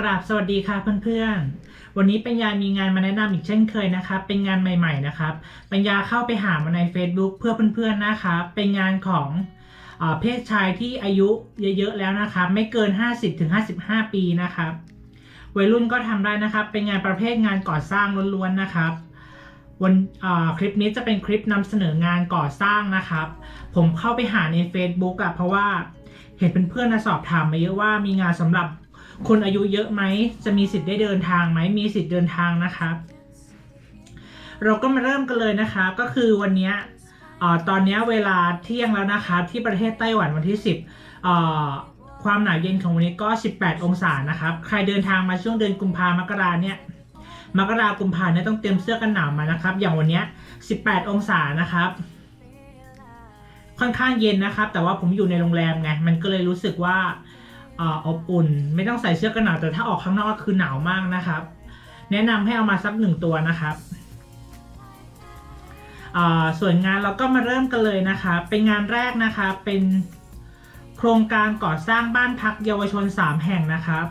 กราบสวัสดีค่ะเพื่อนๆ วันนี้ปัญญามีงานมาแนะนำอีกเช่นเคยนะครับ เป็นงานใหม่ ๆนะครับ ปัญญาเข้าไปหามาใน Facebook เพื่อเพื่อนๆนะครับ เป็นงานของเอเพศชายที่อายุเยอะๆแล้วนะครับ ไม่เกิน 50-55 ปีนะครับ วัยรุ่นก็ทำได้นะครับ เป็นงานประเภทงานก่อสร้างล้วนๆนะครับวันคลิปนี้จะเป็นคลิปนำเสนองานก่อสร้างนะครับ ผมเข้าไปหาใน Facebook อะเพราะว่าเห็นเพื่อนๆนะสอบถามมาเยอะว่ามีงานสำหรับ คนอายุเยอะไหมจะมีสิทธิ์ได้เดินทางไหมมีสิทธิ์เดินทางนะครับ เราก็มาเริ่มกันเลยนะครับก็คือวันนี้ตอนนี้เวลาเที่ยงแล้วนะครับที่ประเทศไต้หวันวันที่ 10 ความหนาวเย็นของวันนี้ก็ 18 องศานะครับ ใครเดินทางมาช่วงเดือนกุมภามกราเนี่ยมกรากุมภาเนี่ยต้องเตรียมเสื้อกันหนาวมานะครับ อย่างวันนี้18 องศานะครับ ค่อนข้างเย็นนะครับ แต่ว่าผมอยู่ในโรงแรมไงมันก็เลยรู้สึกว่า อบอุ่น ไม่ต้องใส่เสื้อกันหนาวแต่ถ้าออกข้างนอกคือหนาวมากนะครับ แนะนำให้เอามาสักหนึ่งตัวนะครับส่วนงานเราก็มาเริ่มกันเลยนะคะเป็นงานแรกนะคะเป็นโครงการก่อสร้างบ้านพักเยาวชน 3 แห่งนะครับ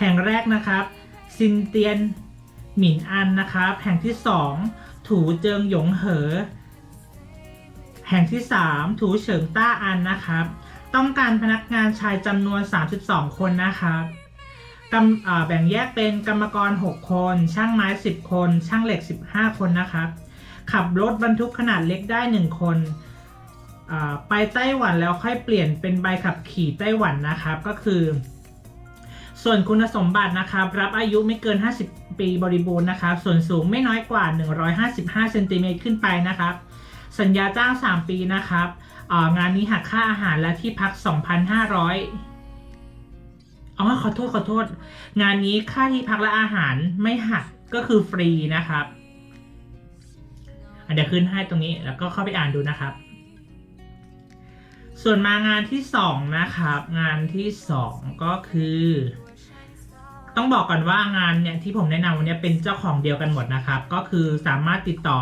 แห่งแรกนะครับซินเตียนหมินอันนะครับ แห่งที่ 2 ถูเจิงหยงเหอ แห่งที่ 3 ถูเฉิงต้าอันนะครับ ต้องการพนักงานชายจำนวน 32 คนนะครับกำแบ่งแยกเป็นกรรมกร 6 คน ช่างไม้ 10 คน ช่างเหล็ก 15 คนนะครับขับรถบรรทุกขนาดเล็กได้ 1 คนอ่าไปไต้หวันแล้วค่อยเปลี่ยนเป็นใบขับขี่ไต้หวันนะครับ ก็คือ ส่วนคุณสมบัตินะครับ รับอายุไม่เกิน 50 ปีบริบูรณ์นะครับ ส่วนสูงไม่น้อยกว่า 155เซนติเมตรขึ้นไปนะครับ สัญญาจ้าง 3 ปีนะครับ งานนี้หักค่าอาหารและที่พัก 2,500อ๋อขอโทษขอโทษ งานนี้ค่าที่พักและอาหารไม่หักก็คือฟรีนะครับเดี๋ยวขึ้นให้ตรงนี้แล้วก็เข้าไปอ่านดูนะครับ ส่วนมางานที่สองนะครับ งานที่สองก็คือ ต้องบอกก่อนว่างานเนี่ยที่ผมแนะนำวันนี้เป็นเจ้าของเดียวกันหมดนะครับ ก็คือสามารถติดต่อ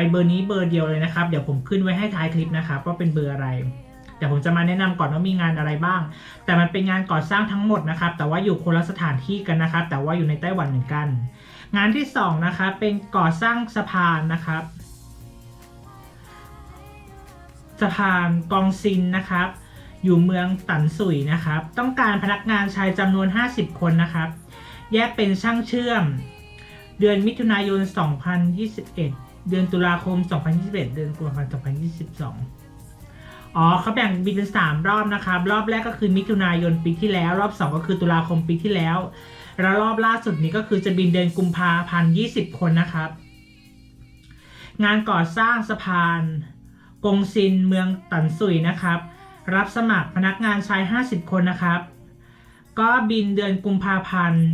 เออไปเบอร์นี้เบอร์เดียวเลยนะครับ เดี๋ยวผมขึ้นไว้ให้ท้ายคลิปนะครับว่าเป็นเบอร์อะไรแต่ผมจะมาแนะนำก่อนว่ามีงานอะไรบ้าง แต่มันเป็นงานก่อสร้างทั้งหมดนะครับ แต่ว่าอยู่คนละสถานที่กันนะครับ แต่ว่าอยู่ในไต้หวันเหมือนกัน งานที่สองนะครับเป็นก่อสร้างสะพานนะครับ สะพานกองซินนะครับ อยู่เมืองตันสุยนะครับ ต้องการพนักงานชายจำนวน 50 คนนะครับ แยกเป็นช่างเชื่อม เดือนมิถุนายน 2021 เดือนตุลาคม 2021 เดือนกุมภาพันธ์ 2022 อ๋อเขาแบ่งบินเป็นสามรอบนะครับ รอบแรกก็คือมิถุนายนปีที่แล้ว รอบสองก็คือตุลาคมปีที่แล้ว แล้วรอบล่าสุดนี้ก็คือจะบินเดือนกุมภาพันธ์ 20 คนนะครับ งานก่อสร้างสะพานกงซินเมืองตันสุยนะครับ รับสมัครพนักงานชาย 50 คนนะครับ ก็บินเดือนกุมภาพันธ์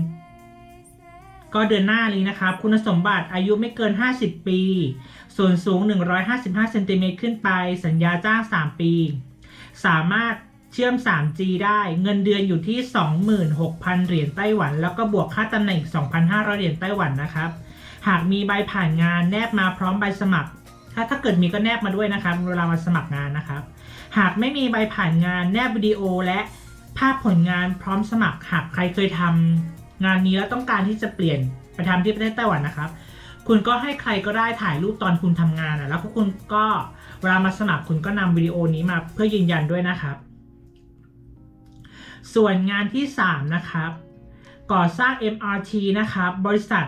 ก็เดือนหน้านี้นะครับ คุณสมบัติอายุไม่เกิน 50 ปี ส่วนสูง 155เซนติเมตรขึ้นไป สัญญาจ้าง 3 ปี สามารถเชื่อม 3G ได้เงินเดือนอยู่ที่ 26,000 เหรียญไต้หวัน แล้วก็บวกค่าตำแหน่งอีก2,500 เหรียญไต้หวันนะครับ หากมีใบผ่านงานแนบมาพร้อมใบสมัคร ถ้าถ้าเกิดมีก็แนบมาด้วยนะครับเวลามาสมัครงานนะครับ หากไม่มีใบผ่านงานแนบวิดีโอและภาพผลงานพร้อมสมัครหากใครเคยทำ งานนี้แล้วต้องการที่จะเปลี่ยนไปทำที่ประเทศไต้หวันนะครับ คุณก็ให้ใครก็ได้ถ่ายรูปตอนคุณทำงานอะแล้วพวกคุณก็เวลามาสมัครคุณก็นำวิดีโอนี้มาเพื่อยืนยันด้วยนะครับ ส่วนงานที่ 3 นะครับ ก่อสร้าง MRT นะครับ บริษัท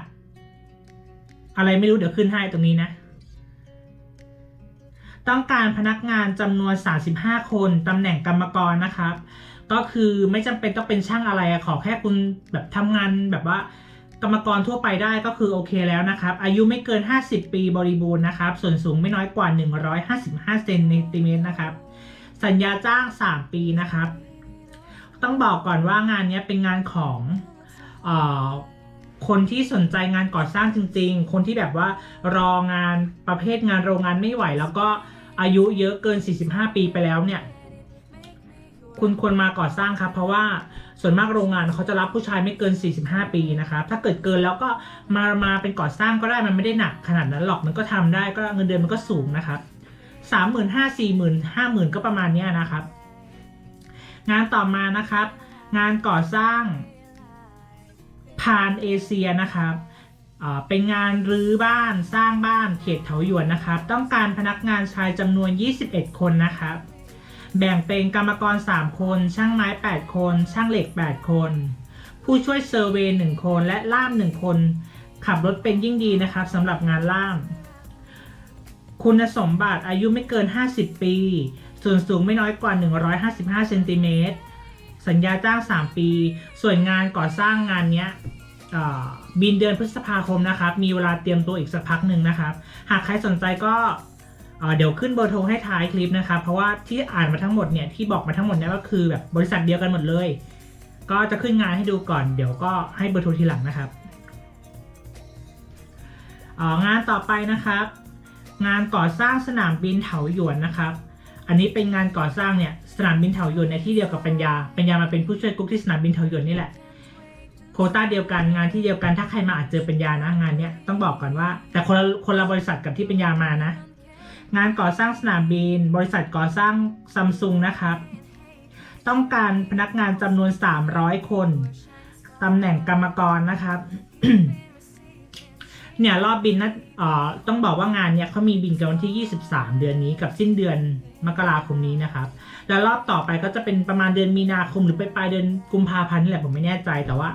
อะไรไม่รู้เดี๋ยวขึ้นให้ตรงนี้นะต้องการพนักงานจำนวน 35 คน ตำแหน่งกรรมกรนะครับ ก็คือไม่จำเป็นต้องเป็นช่างอะไรขอแค่คุณแบบทำงานแบบว่ากรรมกรทั่วไปได้ก็คือโอเคแล้วนะครับ อายุไม่เกิน 50 ปีบริบูรณ์นะครับ ส่วนสูงไม่น้อยกว่า 155เซนติเมตรนะครับ สัญญาจ้าง 3 ปีนะครับ ต้องบอกก่อนว่างานนี้เป็นงานของเออคนที่สนใจงานก่อสร้างจริง ๆ คนที่แบบว่ารองานประเภทงานโรงงานไม่ไหว แล้วก็อายุเยอะเกิน 45 ปีไปแล้วเนี่ย คุณควรมาก่อสร้างครับ เพราะว่าส่วนมากโรงงานเขาจะรับผู้ชายไม่เกิน 45 ปีนะครับ ถ้าเกิดเกินแล้วก็มามาเป็นก่อสร้างก็ได้มันไม่ได้หนักขนาดนั้นหรอกมันก็ทำได้ก็เงินเดือนมันก็สูงนะครับสามหมื่นห้าสี่หมื่นห้าหมื่นก็ประมาณนี้นะครับ งานต่อมานะครับ งานก่อสร้างพานเอเชียนะครับเป็นงานรื้อบ้านสร้างบ้านเขตเถาหยวนนะครับ ต้องการพนักงานชายจำนวน 21 คนนะครับ แบ่งเป็นกรรมกร 3 คน ช่างไม้ 8 คน ช่างเหล็ก 8 คน ผู้ช่วยเซอร์เวย์1คนและล่าม 1 คน ขับรถเป็นยิ่งดีนะครับสำหรับงานล่าม คุณสมบัติอายุไม่เกิน 50 ปี ส่วนสูงไม่น้อยกว่า 155เซนติเมตรสัญญาจ้าง 3 ปี ส่วนงานก่อสร้างงานเนี้ยบินเดือนพฤษภาคมนะครับ มีเวลาเตรียมตัวอีกสักพักหนึ่งนะครับ หากใครสนใจก็ เดี๋ยวขึ้นเบอร์โทรให้ท้ายคลิปนะครับเพราะว่าที่อ่านมาทั้งหมดเนี่ยที่บอกมาทั้งหมดเนี่ยก็คือแบบบริษัทเดียวกันหมดเลย ก็จะขึ้นงานให้ดูก่อน เดี๋ยวก็ให้เบอร์โทรทีหลังนะครับงานต่อไปนะครับ งานก่อสร้างสนามบินเถาหยวนนะครับ อันนี้เป็นงานก่อสร้างเนี่ยสนามบินเถาหยวนในที่เดียวกับปัญญาปัญญามาเป็นผู้ช่วยกุ๊กที่สนามบินเถาหยวนนี่แหละโคต้าเดียวกันงานที่เดียวกันถ้าใครมาอาจเจอปัญญานะงานเนี้ยต้องบอกก่อนว่า แต่คนละคนละบริษัทกับที่ปัญญามานะ งานก่อสร้างสนามบิน บริษัทก่อสร้างซัมซุงนะครับ ต้องการพนักงานจำนวน 300 คนตำแหน่งกรรมกรนะครับเนี่ยรอบบินนะเอ่อต้องบอกว่างานเนี่ยเขามีบินกันวันที่ 23 เดือนนี้กับสิ้นเดือนมกราคมนี้นะครับ แล้วรอบต่อไปก็จะเป็นประมาณเดือนมีนาคมหรือไปปลายเดือนกุมภาพันธ์นี่แหละผมไม่แน่ใจแต่ว่า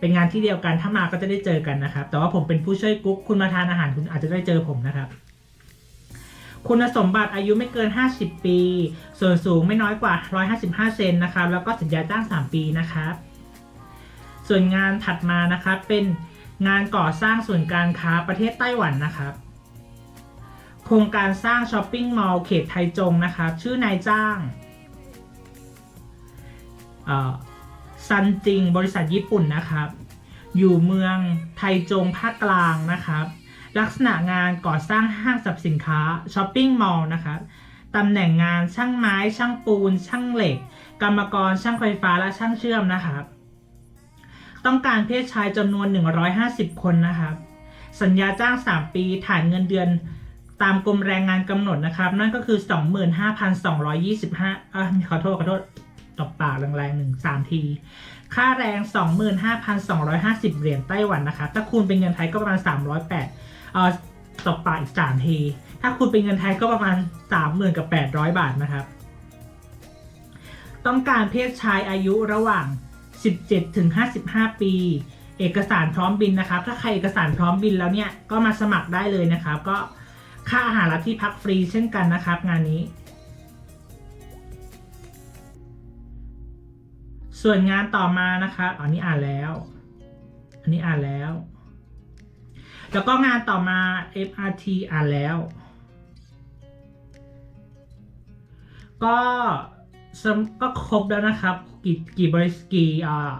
เป็นงานที่เดียวกันถ้ามาก็จะได้เจอกันนะครับ แต่ว่าผมเป็นผู้ช่วยกุ๊กคุณมาทานอาหารคุณอาจจะได้เจอผมนะครับ คุณสมบัติอายุไม่เกิน 50 ปี ส่วนสูงไม่น้อยกว่า 155 เซนนะครับ แล้วก็สัญญาจ้าง 3 ปีนะครับส่วนงานถัดมานะครับเป็นงานก่อสร้างศูนการค้าประเทศไต้หวันนะครับ โครงการสร้างช้อปปิ้งมอลล์เขตไทจงนะครับ ชื่อนายจ้างซันจิงบริษัทญี่ปุ่นนะครับ อยู่เมืองไทจงภาคกลางนะครับ ลักษณะงานก่อสร้างห้างสรรพสินค้าช้อปปิ้งมอลล์นะครับตำแหน่งงานช่างไม้ ช่างปูน ช่างเหล็ก กรรมกร ช่างไฟฟ้าและช่างเชื่อมนะครับต้องการเพศชายจำนวน 150 คนนะครับสัญญาจ้าง 3 ปีฐานเงินเดือนตามกรมแรงงานกำหนดนะครับนั่นก็คือ 25,225อะขอโทษขอโทษตบปากแรงๆหนึ่งสามที ค่าแรง 25,250 เหรียญไต้หวันนะครับถ้าคูณเป็นเงินไทยก็ประมาณ 308เอ่อ ตบปากอีก3ที ถ้าคูณเป็นเงินไทยก็ประมาณ30,000กับ800บาทนะครับ ต้องการเพศชายอายุระหว่าง 17ถึง55 ปี เอกสารพร้อมบินนะครับ ถ้าใครเอกสารพร้อมบินแล้วเนี่ย ก็มาสมัครได้เลยนะครับ ก็ค่าอาหารและที่พักฟรีเช่นกันนะครับ งานนี้ ส่วนงานต่อมานะครับอันนี้อ่านแล้ว อันนี้อ่านแล้ว แล้วก็งานต่อมา FRT อ่านแล้ว ก็ก็ครบแล้วนะครับ กี่กี่บริษัทกี่อ่า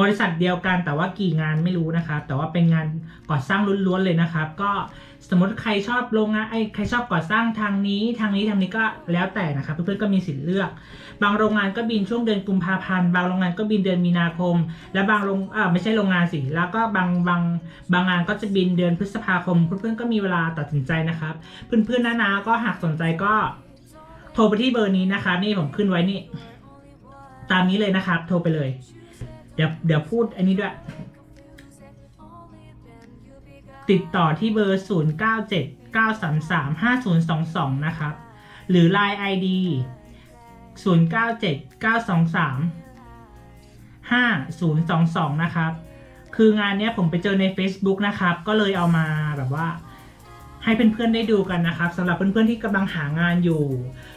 บริษัทเดียวกันแต่ว่ากี่งานไม่รู้นะครับแต่ว่าเป็นงานก่อสร้างล้วนๆเลยนะครับ ก็สมมติใครชอบโรงงานไอ้ใครชอบก่อสร้างทางนี้ทางนี้ทางนี้ก็แล้วแต่นะครับ เพื่อนๆก็มีสิทธิ์เลือก บางโรงงานก็บินช่วงเดือนกุมภาพันธ์บางโรงงานก็บินเดือนมีนาคม และบางโรงอ่าไม่ใช่โรงงานสิแล้วก็บางบางบางงานก็จะบินเดือนพฤษภาคม เพื่อนๆก็มีเวลาตัดสินใจนะครับ เพื่อนๆน้าๆก็หากสนใจก็โทรไปที่เบอร์นี้นะครับนี่ผมขึ้นไว้นี่ ตามนี้เลยนะครับ โทรไปเลย เดี๋ยวเดี๋ยวพูดอันนี้ด้วย ติดต่อที่เบอร์ 0 9 7 9 3 3 5 0 2 2 นะครับ หรือ Line ID 0 9 7 9 2 3 5 0 2 2 นะครับ คืองานเนี้ยผมไปเจอใน Facebook นะครับ ก็เลยเอามาแบบว่าให้เพื่อนๆได้ดูกันนะครับสำหรับเพื่อนๆที่กำลังหางานอยู่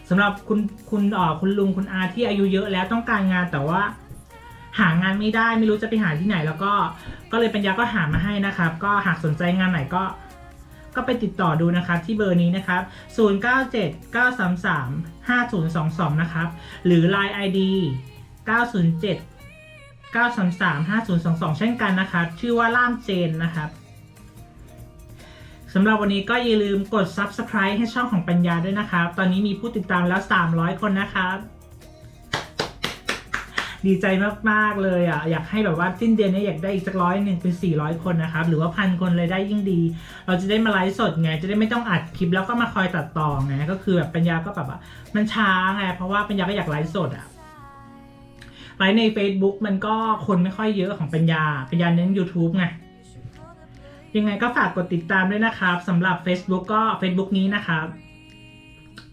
สำหรับคุณคุณอ่อคุณลุงคุณอาที่อายุเยอะแล้วต้องการงานแต่ว่า หางานไม่ได้ไม่รู้จะไปหาที่ไหน แล้วก็ก็เลยปัญญาก็หามาให้นะครับ ก็หากสนใจงานไหนก็ก็ไปติดต่อดูนะครับที่เบอร์นี้นะครับ 097 933 5022 นะครับ หรือ Line ID 907 933 5022 เช่นกันนะครับ ชื่อว่าล่ามเจนนะครับสำหรับวันนี้ก็อย่าลืมกด subscribe ให้ช่องของปัญญาด้วยนะครับ ตอนนี้มีผู้ติดตามแล้ว 300 คนนะครับ ดีใจมากๆเลยอะอยากให้แบบว่าสิ้นเดือนนี้อยากได้อีกสักร้อยหนึ่งเป็น400 คนนะครับ หรือว่าพันคนเลยได้ยิ่งดี เราจะได้มาไลฟ์สดไง จะได้ไม่ต้องอัดคลิปแล้วก็มาคอยตัดต่อไงก็คือแบบปัญญาก็แบบว่ามันช้าไงเพราะว่าปัญญาก็อยากไลฟ์สดอะไลฟ์ใน Facebook มันก็คนไม่ค่อยเยอะของปัญญา ปัญญาเน้น YouTube ไง ยังไงก็ฝากกดติดตามด้วยนะครับสำหรับ Facebook ก็ Facebook นี้นะครับ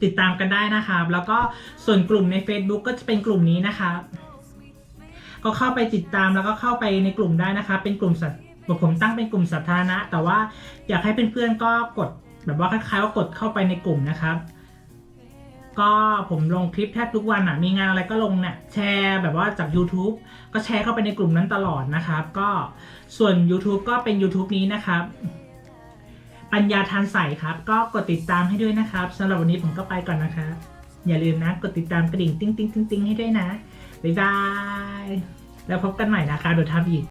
ติดตามกันได้นะครับ แล้วก็ส่วนกลุ่มใน Facebook ก็จะเป็นกลุ่มนี้นะครับ ก็เข้าไปติดตามแล้วก็เข้าไปในกลุ่มได้นะครับเป็นกลุ่มสัตผมตั้งเป็นกลุ่มสาธารณะ แต่ว่าอยากให้เพื่อนๆก็กดแบบว่าคล้ายๆว่ากดเข้าไปในกลุ่มนะครับ ก็ผมลงคลิปแทบทุกวันอะ มีงานอะไรก็ลงเนี่ยแชร์แบบว่าจาก YouTube ก็แชร์เข้าไปในกลุ่มนั้นตลอดนะครับ ก็ส่วน YouTube ก็เป็น YouTube นี้นะครับ ปัญญาทานใสครับ ก็กดติดตามให้ด้วยนะครับสำหรับวันนี้ผมก็ไปก่อนนะครับอย่าลืมนะ กดติดตามกระดิ่ง ติ้งติ้งติ้งติ้งให้ด้วยนะ บ๊ายบาย แล้วพบกันใหม่นะคะโดี๋ยวทำอีก